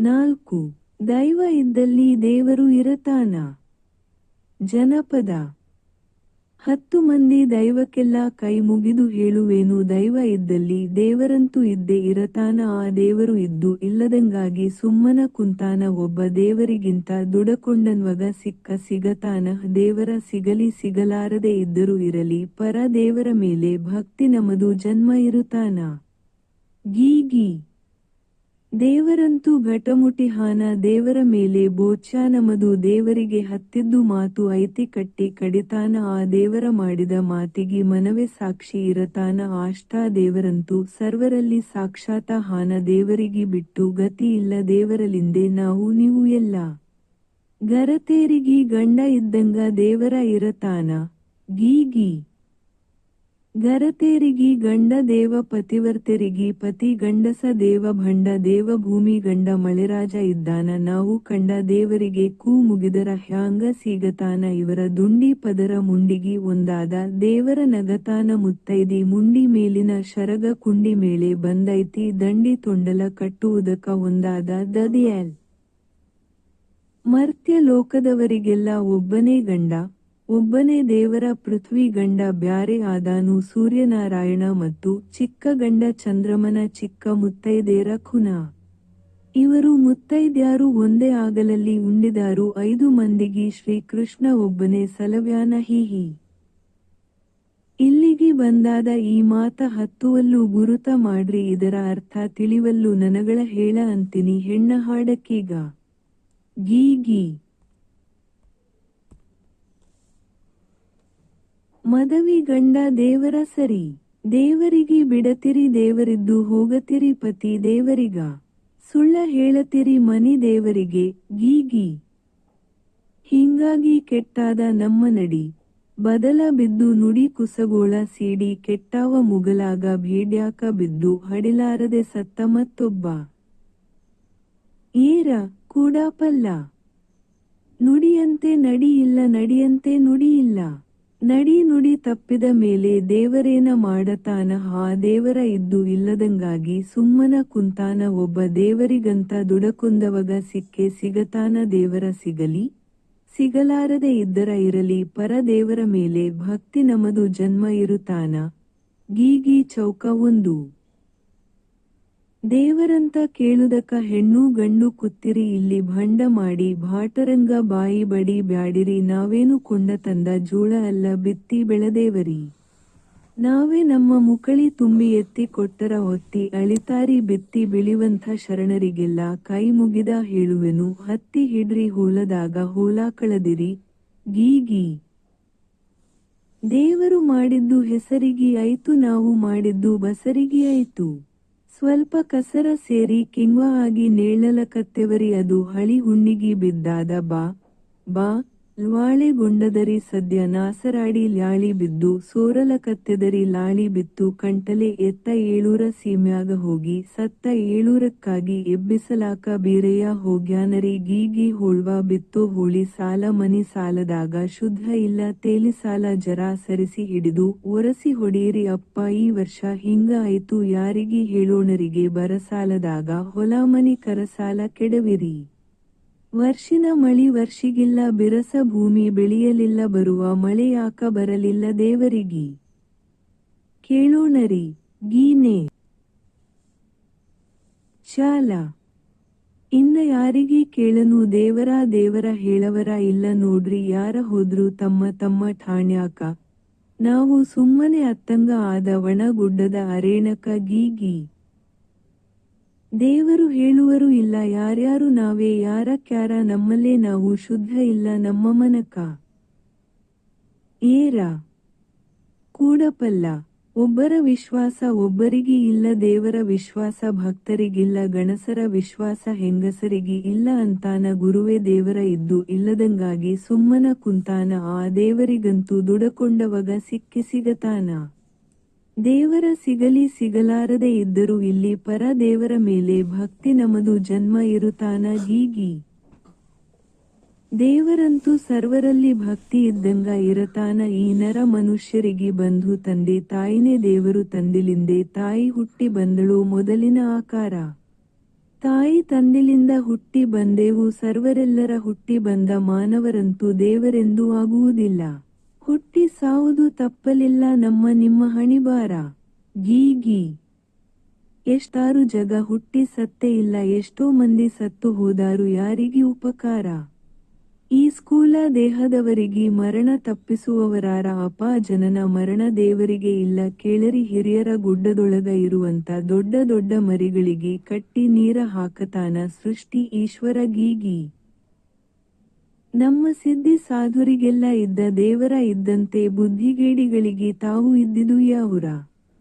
ನಾಲ್ಕು. ದೈವ ಇದ್ದಲ್ಲಿ ದೇವರು ಇರತಾನ? ಜನಪದ. ಹತ್ತು ಮಂದಿ ದೈವಕ್ಕೆಲ್ಲ ಕೈ ಮುಗಿದು ಹೇಳುವೇನು, ದೈವ ಇದ್ದಲ್ಲಿ ದೇವರಂತೂ ಇದ್ದೇ ಇರತಾನ? ಆ ದೇವರು ಇದ್ದು ಇಲ್ಲದಂಗಾಗಿ ಸುಮ್ಮನ ಕುಂತಾನ? ಒಬ್ಬ ದೇವರಿಗಿಂತ ದುಡಕೊಂಡನ್ವಗ ಸಿಕ್ಕ ಸಿಗತಾನ? ದೇವರ ಸಿಗಲಿ ಸಿಗಲಾರದೆ ಇದ್ದರೂ ಇರಲಿ ಪರ ದೇವರ ಮೇಲೆ ಭಕ್ತಿ ನಮದು ಜನ್ಮ ಇರುತ್ತಾನ? ಗೀಗಿ ದೇವರಂತೂ ಘಟಮುಟಿ ಹಾನ ದೇವರ ಮೇಲೆ ಬೋಚ್ಯಾ ನಮದು ದೇವರಿಗೆ ಹತ್ತಿದ್ದು ಮಾತು ಐತಿ ಕಟ್ಟಿ ಕಡಿತಾನ ಆ ದೇವರ ಮಾಡಿದ ಮಾತಿಗಿ ಮನವೇ ಸಾಕ್ಷಿ ಇರತಾನ ಆಷ್ಟಾ ದೇವರಂತೂ ಸರ್ವರಲ್ಲಿ ಸಾಕ್ಷಾತ ಹಾನ ದೇವರಿಗಿ ಬಿಟ್ಟು ಗತಿ ಇಲ್ಲ ದೇವರಲಿಂದೆ ನಾವು ನೀವು ಎಲ್ಲ. ಗರತೇರಿಗಿ ಗಂಡ ಇದ್ದಂಗ ದೇವರ ಇರತಾನ. ಗೀ ಗೀ. ಗರತೇರಿಗಿ ಗಂಡ ದೇವ ಪತಿವರ್ತೆರಿಗಿ ಪತಿ ಗಂಡಸ ದೇವ ಭಂಡ ದೇವ ಭೂಮಿ ಗಂಡ ಮಳೆರಾಜ ಇದ್ದಾನ. ನಾವು ಕಂಡ ದೇವರಿಗೆ ಕೂ ಮುಗಿದರ ಹ್ಯಾಂಗ ಸೀಗತಾನ. ಇವರ ದುಂಡಿ ಪದರ ಮುಂಡಿಗಿ ಒಂದಾದ. ದೇವರ ನಗತಾನ ಮುತ್ತೈದಿ ಮುಂಡಿ ಮೇಲಿನ ಶರಗ ಕುಂಡಿ ಮೇಲೆ ಬಂದೈತಿ. ದಂಡಿ ತೊಂಡಲ ಕಟ್ಟುವುದಕ ಒಂದಾದ. ದದಿಯಲ್ ಮರ್ತ್ಯ ಲೋಕದವರಿಗೆಲ್ಲ ಒಬ್ಬನೇ ಗಂಡ. ಒಬ್ಬನೇ ದೇವರ ಪೃಥ್ವಿ ಗಂಡ ಬ್ಯಾರೆ ಆದಾನು ಸೂರ್ಯನಾರಾಯಣ ಮತ್ತು ಚಿಕ್ಕ ಗಂಡ ಚಂದ್ರಮನ ಚಿಕ್ಕ ಮುತ್ತೈದೇರ ಖುನ. ಇವರು ಮುತ್ತೈದ್ಯಾರು ಒಂದೇ ಆಗಲಲ್ಲಿ ಉಂಡಿದಾರು ಐದು ಮಂದಿಗೆ ಶ್ರೀಕೃಷ್ಣ ಒಬ್ಬನೇ ಸಲವ್ಯಾನ ಹೀಹಿ ಇಲ್ಲಿಗೆ ಬಂದಾದ ಈ ಮಾತ ಹತ್ತುವಲ್ಲೂ ಗುರುತ ಮಾಡ್ರಿ ಇದರ ಅರ್ಥ ತಿಳಿವಲ್ಲೂ ನನಗಳ ಹೇಳ ಅಂತೀನಿ ಹೆಣ್ಣ ಹಾಡಕ್ಕೀಗ. ಗೀ ಗೀ. ಮದವಿ ಗಂಡ ದೇವರ ಸರಿ. ದೇವರಿಗೆ ಬಿಡತಿರಿ ದೇವರಿದ್ದು ಹೋಗತಿರಿ ಪತಿ ದೇವರಿಗ. ಸುಳ್ಳ ಹೇಳತಿರಿ ಮನಿ ದೇವರಿಗೆ ಗೀಗಿ ಹಿಂಗಾಗಿ ಕೆಟ್ಟಾದ ನಮ್ಮ ನಡಿ. ಬದಲ ಬಿದ್ದು ನುಡಿ ಕುಸಗೋಳ ಸೀಡಿ ಕೆಟ್ಟಾವ ಮುಗಲಾಗ ಭೇಡ್ಯಾಕ ಬಿದ್ದು ಹಡಿಲಾರದೆ ಸತ್ತ ಮತ್ತೊಬ್ಬ. ಏರ ಕೂಡಾಪಲ್ಲ ನುಡಿಯಂತೆ ನಡಿಯಿಲ್ಲ, ನಡಿಯಂತೆ ನುಡಿಯಿಲ್ಲ. ನಡಿ ನುಡಿ ತಪ್ಪಿದ ಮೇಲೆ ದೇವರೇನ ಮಾಡತಾನ? ಹಾ, ದೇವರ ಇದ್ದು ಇಲ್ಲದಂಗಾಗಿ ಸುಮ್ಮನ ಕುಂತಾನ? ಒಬ್ಬ ದೇವರಿಗಂತ ದುಡಕೊಂದವಗ ಸಿಕ್ಕೆ ಸಿಗತಾನ ದೇವರ ಸಿಗಲಿ? ಸಿಗಲಾರದೆ ಇದ್ದರ ಇರಲಿ ಪರ ದೇವರ ಮೇಲೆ ಭಕ್ತಿ ನಮದು ಜನ್ಮ ಇರುತ್ತಾನ? ಗೀಗಿ ಚೌಕ ಒಂದು. ದೇವರಂತ ಕೇಳುದಕ್ಕ ಹೆಣ್ಣು ಗಂಡು ಕುತ್ತಿರಿ ಇಲ್ಲಿ ಭಂಡ ಮಾಡಿ, ಭಾಟರಂಗ ಬಾಯಿ ಬಡಿ ಬ್ಯಾಡಿರಿ, ನಾವೇನು ಕೊಂಡ ತಂದ ಜೋಳ ಅಲ್ಲ ಬಿತ್ತಿ ಬೆಳೆದೇವರಿ? ನಾವೇ ನಮ್ಮ ಮುಕಳಿ ತುಂಬಿ ಎತ್ತಿ ಕೊಟ್ಟರ ಹೊತ್ತಿ, ಅಳಿತಾರಿ ಬಿತ್ತಿ ಬಿಳಿವಂಥ ಶರಣರಿಗೆಲ್ಲ ಕೈ ಮುಗಿದ ಹೇಳುವೆನು, ಹತ್ತಿ ಹಿಡ್ರಿ ಹೋಲದಾಗ ಹೋಲ ಕಳದಿರಿ ಗೀ. ದೇವರು ಮಾಡಿದ್ದು ಹೆಸರಿಗಿ ಆಯ್ತು, ನಾವು ಮಾಡಿದ್ದು ಬಸರಿಗಿ ಆಯ್ತು. ಸ್ವಲ್ಪ ಕಸರ ಸೇರಿ ಕಿಂವ ಆಗಿ ನೇಳಲ ಕತ್ತೆವರಿ ಅದು ಹಳಿ ಹುಣ್ಣಿಗಿ ಬಿದ್ದಾದ ಬಾ ಬಾ. ಲ್ವಾಳೆಗೊಂಡದರಿ ಸದ್ಯ ನಾಸರಾಡಿ ಲ್ಯಾಳಿ ಬಿದ್ದು, ಸೋರಲ ಕತ್ತೆದರಿ ಲಾಳಿ ಬಿತ್ತು, ಕಂಟಲೆ ಎತ್ತ ಏಳೂರ ಸೀಮ್ಯಾಗ ಹೋಗಿ, ಸತ್ತ ಏಳೂರಕ್ಕಾಗಿ ಎಬ್ಬಿಸಲಾಕ ಬೀರೆಯ ಹೋಗ್ಯಾನರಿ ಗೀಗಿ ಹೋಳ್ವ ಬಿತ್ತು, ಹೋಳಿ ಸಾಲ ಮನಿ ಸಾಲದಾಗ ಶುದ್ಧ ಇಲ್ಲ, ತೇಲಿ ಸಾಲ ಜರ ಸರಿಸಿ ಹಿಡಿದು, ಒರಸಿ ಹೊಡೆಯಿರಿ ಅಪ್ಪ ಈ ವರ್ಷ ಹಿಂಗ ಆಯ್ತು, ಯಾರಿಗಿ ಹೇಳೋಣರಿಗೆ ಬರಸಾಲದಾಗ ಹೊಲ ಮನಿ ಕರಸಾಲ ಕೆಡವಿರಿ. ವರ್ಷಿನ ಮಳಿ ವರ್ಷಿಗಿಲ್ಲ, ಬಿರಸ ಭೂಮಿ ಬೆಳೆಯಲಿಲ್ಲ, ಬರುವ ಮಳೆಯಾಕ ಬರಲಿಲ್ಲ ದೇವರಿಗಿ? ಕೇಳೋಣರಿ, ಗೀನೆ. ಶಾಲ. ಇನ್ನ ಯಾರಿಗೆ ಕೇಳನು ದೇವರ ದೇವರ ಹೇಳವರ ಇಲ್ಲ ನೋಡ್ರಿ, ಯಾರ ಹೋದ್ರು ತಮ್ಮ ತಮ್ಮ ಠಾಣ್ಯಾಕ. ನಾವು ಸುಮ್ಮನೆ ಅತ್ತಂಗ ಆದ ಒಣಗುಡ್ಡದ ಅರೇಣಕ ಗೀಗಿ ದೇವರು ಹೇಳುವರು ಇಲ್ಲ, ಯಾರ್ಯಾರು ನಾವೇ, ಯಾರ ಕ್ಯಾರ, ನಮ್ಮಲ್ಲೇ ನಾವು ಶುದ್ಧ ಇಲ್ಲ, ನಮ್ಮ ಮನಕ. ಏರ. ಕೂಡಪಲ್ಲ. ಒಬ್ಬರ ವಿಶ್ವಾಸ ಒಬ್ಬರಿಗೆ ಇಲ್ಲ, ದೇವರ ವಿಶ್ವಾಸ ಭಕ್ತರಿಗಿಲ್ಲ, ಗಣಸರ ವಿಶ್ವಾಸ ಹೆಂಗಸರಿಗೆ ಇಲ್ಲ ಅಂತಾನ ಗುರುವೇ ದೇವರ ಇದ್ದು ಇಲ್ಲದಂಗಾಗಿ ಸುಮ್ಮನ ಕುಂತಾನ, ಆ ದೇವರಿಗಂತೂ ದುಡಕೊಂಡವಗ ಸಿಕ್ಕಿ ಸಿಗತಾನ. ದೇವರ ಸಿಗಲಿ ಸಿಗಲಾರದೆ ಇದ್ದರೂ ಇಲ್ಲಿ ಪರ ದೇವರ ಮೇಲೆ ಭಕ್ತಿ ನಮದು ಜನ್ಮ ಇರುತ್ತಾನ ಗೀಗಿ. ದೇವರಂತೂ ಸರ್ವರಲ್ಲಿ ಭಕ್ತಿ ಇದ್ದಂಗ ಇರತಾನ ಈ ನರ ಮನುಷ್ಯರಿಗೆ ಬಂಧು ತಂದೆ ತಾಯಿನೇ ದೇವರು ತಂದಿಲಿಂದೆ ತಾಯಿ ಹುಟ್ಟಿ ಬಂದಳು ಮೊದಲಿನ ಆಕಾರ. ತಾಯಿ ತಂದಿಲಿಂದ ಹುಟ್ಟಿ ಬಂದೆವು ಸರ್ವರೆಲ್ಲರ ಹುಟ್ಟಿ ಬಂದ ಮಾನವರಂತೂ ದೇವರೆಂದೂ ಆಗುವುದಿಲ್ಲ. ಹುಟ್ಟಿ ಸಾವುದು ತಪ್ಪಲಿಲ್ಲ ನಮ್ಮ ನಿಮ್ಮ ಹಣಿಬಾರ. ಗೀ ಗೀ. ಎಷ್ಟಾರು ಜಗ ಹುಟ್ಟಿ ಸತ್ತೇ ಇಲ್ಲ, ಎಷ್ಟೋ ಮಂದಿ ಸತ್ತು ಹೋದಾರು ಯಾರಿಗೆ ಉಪಕಾರ. ಈ ಸ್ಕೂಲ ದೇಹದವರಿಗೆ ಮರಣ ತಪ್ಪಿಸುವವರಾರ ಅಪ ಜನನ ಮರಣ ದೇವರಿಗೆ ಇಲ್ಲ, ಕೇಳರಿ ಹಿರಿಯರ ಗುಡ್ಡದೊಳಗ ಇರುವಂತ ದೊಡ್ಡ ದೊಡ್ಡ ಮರಿಗಳಿಗೆ ಕಟ್ಟಿ ನೀರ ಹಾಕತಾನ ಸೃಷ್ಟಿ ಈಶ್ವರ ಗೀಗಿ ನಮ್ಮ ಸಿದ್ಧಿ ಸಾಧುರಿಗೆಲ್ಲ ಇದ್ದ ದೇವರ ಇದ್ದಂತೆ ಬುದ್ಧಿಗೇಡಿಗಳಿಗೆ ತಾವು ಇದ್ದಿದು ಯಾವುರ?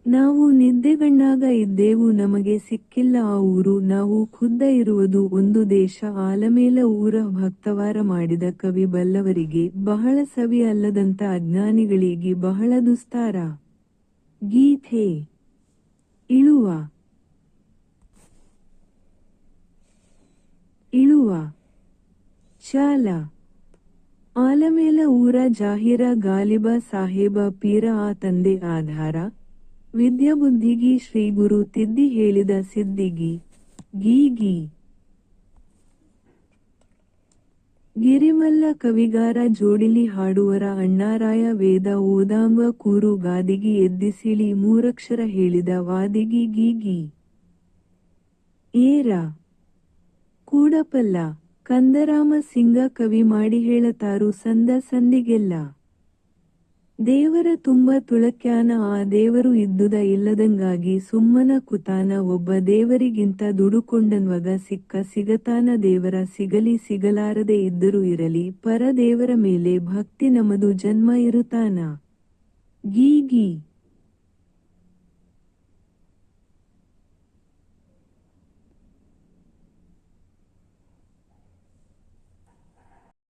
ನಾವು ನಿದ್ದೆಗಣ್ಣಾಗ ಇದ್ದೇವು, ನಮಗೆ ಸಿಕ್ಕಿಲ್ಲ ಆ ಊರು. ನಾವು ಖುದ್ದ ಇರುವುದು ಒಂದು ದೇಶ. ಆಲಮೇಲ ಊರ ಭಕ್ತವಾರ ಮಾಡಿದ ಕವಿ ಬಲ್ಲವರಿಗೆ ಬಹಳ ಸವಿ ಅಲ್ಲದಂತ ಅಜ್ಞಾನಿಗಳಿಗೆ ಬಹಳ ದುಸ್ತಾರ. ಗೀತೆ ಇಳುವ. ಇಳುವ. ಶಾಲ. ಆಲಮೇಲ ಊರ ಜಾಹಿರ ಗಾಲಿಬ ಸಾಹೇಬ ಪೀರ ಆ ತಂದೆ ಆಧಾರ. ವಿದ್ಯಾಬುದ್ಧಿಗಿ ಶ್ರೀ ಗುರು ತಿದ್ದಿ ಹೇಳಿದ ಸಿದ್ದಿಗಿ. ಗೀ ಗೀ. ಗಿರಿಮಲ್ಲ ಕವಿಗಾರ ಜೋಡಿಲಿ ಹಾಡುವರ ಅಣ್ಣಾರಾಯ ವೇದ ಓದಾಂಬ ಕೂರು ಗಾದಿಗಿ ಎದ್ದಿಸಿಳಿ ಮೂರಕ್ಷರ ಹೇಳಿದ ವಾದಿಗಿ ಗೀಗಿ ಏರ. ಕೂಡಪಲ್ಲ. ಕಂದರಾಮ ಸಿಂಗ ಕವಿ ಮಾಡಿ ಹೇಳತಾರು ಸಂದ ಸಂದಿಗೆಲ್ಲ. ದೇವರ ತುಂಬ ತುಳಕ್ಯಾನ ಆ ದೇವರು ಇದ್ದುದ ಇಲ್ಲದಂಗಾಗಿ ಸುಮ್ಮನ ಕುತಾನ ಒಬ್ಬ ದೇವರಿಗಿಂತ ದುಡುಕೊಂಡನ್ವಗ ಸಿಕ್ಕ ಸಿಗತಾನ ದೇವರ ಸಿಗಲಿ ಸಿಗಲಾರದೆ ಇದ್ದರೂ ಇರಲಿ ಪರ ದೇವರ ಮೇಲೆ ಭಕ್ತಿ ನಮದು ಜನ್ಮ ಇರುತ್ತಾನ ಗೀ ಗೀ.